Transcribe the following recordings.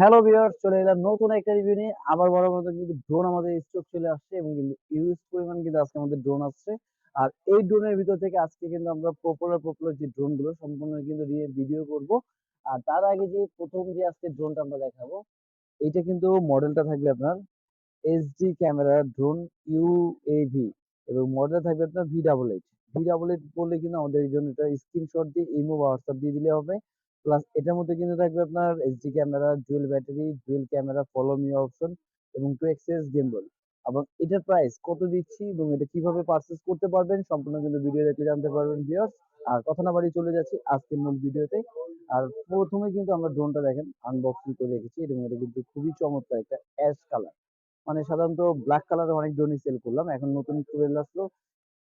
Hello চলে এলাম একটা ড্রোন আজকে আর এই ড্রোনের ভিতর থেকে আমরা প্রথম যে আজকে ড্রোনটা আমরা দেখাবো, এইটা কিন্তু মডেলটা থাকবে আপনার এইচডি ক্যামেরা ড্রোন ইউএভি এবং মডেল থাকবে আপনার V double eight V double eight বললে কিন্তু আমাদের এটা স্ক্রিনশট দিয়ে ইমো বা হোয়াটসঅ্যাপ দিয়ে দিলে হবে। প্লাস এটার মধ্যে কিন্তু থাকবে আপনার HD camera dual battery dual camera follow me option এবং টু এক্সেস গেমবল এবং এটার প্রাইস কত দিচ্ছি এবং এটা কীভাবে পারচেজ করতে পারবেন সম্পূর্ণ কিন্তু ভিডিও দেখে জানতে পারবেন ভিউয়ার্স আর কথা না বাড়িয়ে চলে যাচ্ছি আজকের মূল ভিডিওতে। আর প্রথমে কিন্তু আমরা ড্রোনটা দেখেন আনবক্সিং করে রেখেছি এবং এটা কিন্তু খুবই চমৎকার একটা অ্যাশ কালার মানে সাধারণত ব্ল্যাক কালারের অনেক ড্রোনই সেল করলাম, এখন নতুন চলে আসলো।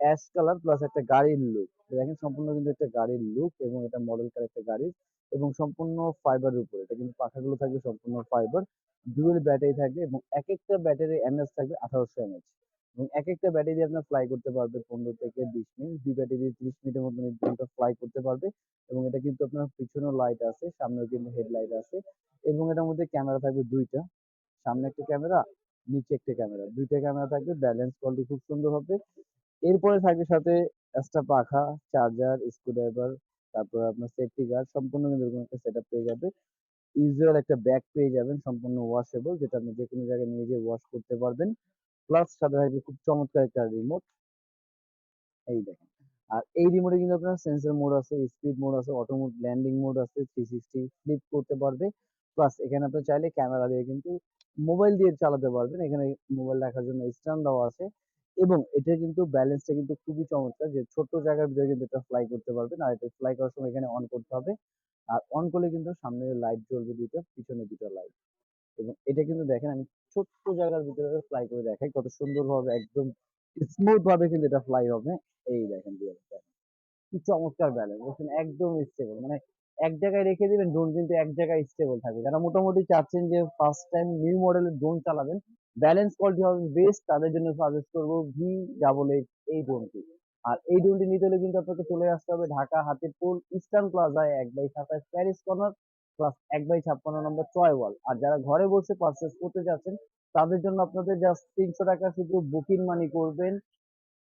অ্যাশ কালার প্লাস একটা গাড়ির লুক দেখেন, সম্পূর্ণ কিন্তু একটা গাড়ির লুক এবং এটা মডেল কার একটা গাড়ির এবং সম্পূর্ণ ফাইবারের উপরে। এটা কিন্তু পাখাগুলো থাকবে, সম্পূর্ণ ফাইবার ডুয়েল ব্যাটারি থাকবে এবং এক একটা ব্যাটারি এমএস থাকবে আঠারোশো এমএচ এবং এক একটা ব্যাটারি দিয়ে আপনার ফ্লাই করতে পারবে পনেরো থেকে বিশ মিনিট দুই ব্যাটারি দিয়ে তিরিশ মিনিটের মধ্যে ড্রোনটা ফ্লাই করতে পারবে এবং এটা কিন্তু আপনার পিছনেও লাইট আছে, সামনেও কিন্তু হেডলাইট আছে এবং এটার মধ্যে ক্যামেরা থাকবে দুইটা। সামনে একটা ক্যামেরা নিচে একটা ক্যামেরা দুইটা ক্যামেরা থাকবে ব্যালেন্স কোয়ালিটি খুব সুন্দর হবে। এরপরে থাকে সাথে এক্সট্রা পাখা চার্জার স্ক্রুড্রাইভার তারপর আপনার সেফটি গার্ড সম্পূর্ণ কিন্তু এরকম একটা সেটআপ পেয়ে যাবে। ইউজুয়াল একটা ব্যাগ পেয়ে যাবেন, সম্পূর্ণ ওয়াশেবল যেটা আপনি যে কোনো জায়গায় নিয়ে যেয়ে ওয়াশ করতে পারবেন। প্লাস সাথে থাকবে খুব চমৎকার একটা রিমোট এই দেখেন। আর এই রিমোটে কিন্তু আপনার সেন্সর মোড আছে স্পিড মোড আছে অটো মোড ল্যান্ডিং মোড আছে থ্রি সিক্সটি ফ্লিপ করতে পারবে। প্লাস এখানে আপনি চাইলে ক্যামেরা দিয়ে কিন্তু মোবাইল দিয়ে চালাতে পারবেন। এখানে মোবাইল রাখার জন্য স্ট্যান্ড দেওয়া আছে। এবং এটা কিন্তু ব্যালেন্সটা কিন্তু খুবই চমৎকার যে ছোট্ট জায়গার ভিতরে কিন্তু এটা ফ্লাই করতে পারবেন আর এটা ফ্লাই করার সময় এখানে অন করতে হবে। আর অন করলে কিন্তু সামনে লাইট জ্বলবে দুইটা, পিছনে দুইটা লাইট এবং এটা কিন্তু দেখেন আমি ছোট্ট জায়গার ভিতরে ফ্লাই করে দেখাই, কত সুন্দরভাবে একদম স্মুথ ভাবে কিন্তু এটা ফ্লাই হবে। এই দেখেন দেখেন কি চমৎকার ব্যালেন্স দেখেন একদম স্টেবল মানে এক জায়গায় রেখে দিবেন ড্রোন কিন্তু এক জায়গায় স্টেবল থাকবে। যারা মোটামুটি চাচ্ছেন যে ফার্স্ট টাইম নিউ মডেলের ড্রোন চালাবেন ব্যালেন্স কোয়ালিটি হবে বেস্ট তাদের জন্য সাজেস্ট করব ভি ডাবল এইট এই ড্রোনটি আর এই ড্রোনটি নিতে হলে কিন্তু আপনাকে চলে আসতে হবে ঢাকা হাতের হাতিরপুল ইস্টার্ন প্লাজায় এক বাই সাতাশ প্যারিস কর্নার প্লাস এক বাই ছাপ্পান্ন নম্বর চয় ওয়াল আর যারা ঘরে বসে পারচেস করতে যাচ্ছেন, তাদের জন্য আপনাদের জাস্ট তিনশো টাকা শুধু বুকিং মানি করবেন।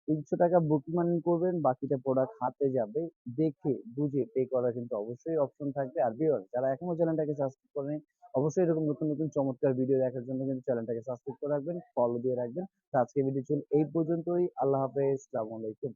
তিনশো টাকা বুকিং করবেন, বাকিটা প্রোডাক্ট হাতে যাবে, দেখে, বুঝে পে করার কিন্তু অবশ্যই অপশন থাকবে। আর বিয়র যারা এখনও চ্যানেলটাকে সাবস্ক্রাইব নেই অবশ্যই এরকম নতুন নতুন চমৎকার ভিডিও দেখার জন্য কিন্তু চ্যানেলটাকে সাবস্ক্রাইব করে রাখবেন ফলো দিয়ে রাখবেন। তো আজকে ভিডিও চল এই পর্যন্তই। আল্লাহ হাফেজ আসসালামু আলাইকুম।